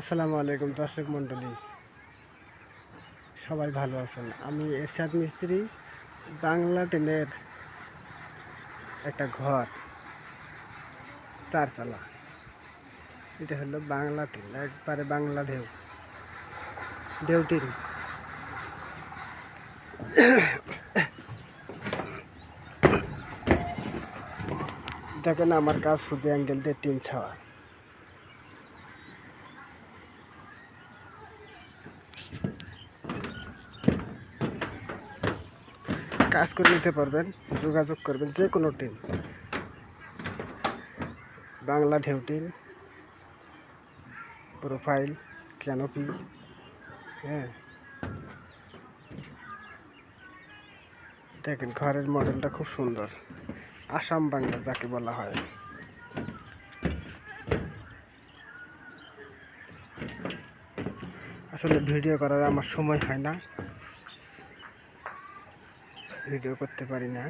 আসসালামু আলাইকুম দর্শক মণ্ডলী। সবাই ভালো আছেন? আমি এরশাদ মিস্ত্রি, বাংলা টেনের একটা ঘর চারচালা এটা হলো বাংলা টিন, একবারে বাংলা ঢেউ। ঢেউ টিন। দেখেন আমার কাজ শুধু অ্যাঙ্গেল দিয়ে টিন ছাওয়া। কাজ করে নিতে পারবেন, যোগাযোগ করবেন যে কোনো টিম বাংলা ঢেউ টিম প্রোফাইল ক্যানোপি হ্যাঁ। দেখেন, ঘরের মডেলটা খুব সুন্দর। আসাম বাংলা যাকে বলা হয়। আসলে ভিডিও করার আমার সময় হয় না। ভিডিও করতে পারি না।